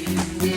you.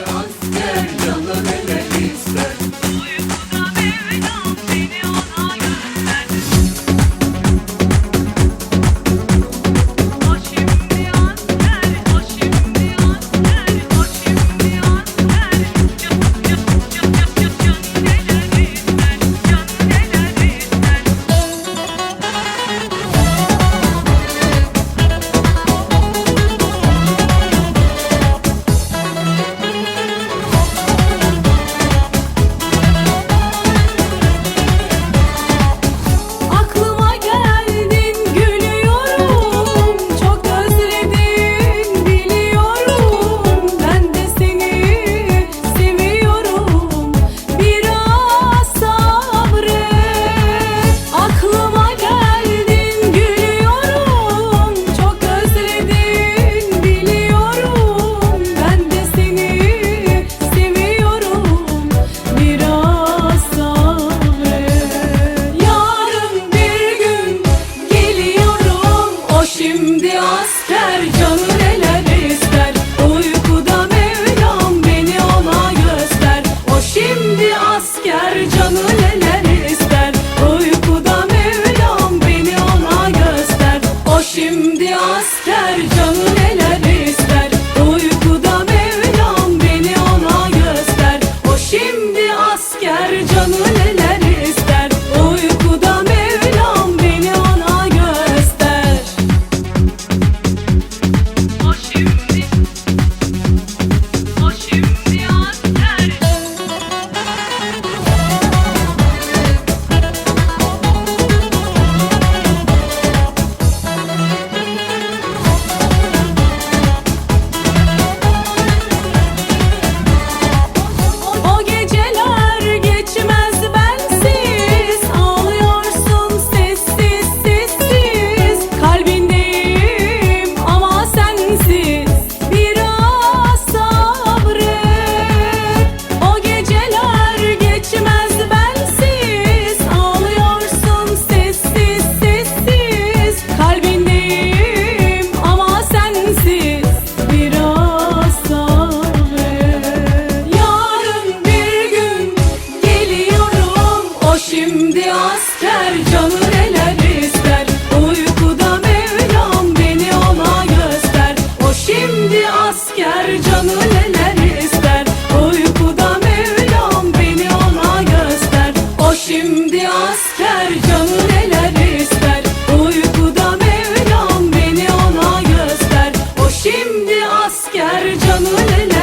Şimdi asker canı neler ister Uykuda Mevlam beni ona göster. O şimdi asker canı neler ister Uykuda Mevlam beni ona göster. O şimdi asker canı neler ister Uykuda Mevlam beni ona göster. O şimdi asker canı neler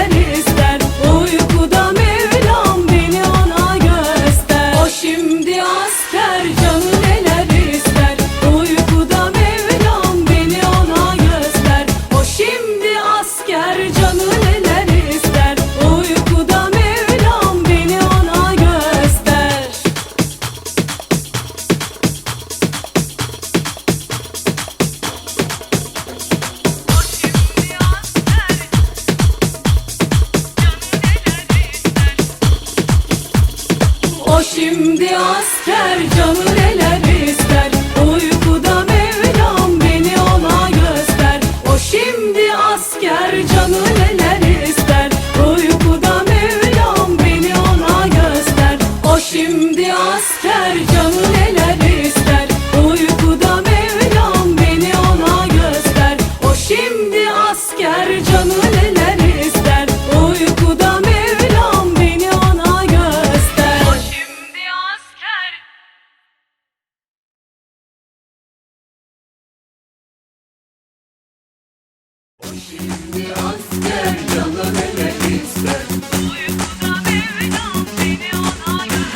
Şimdi asker canı She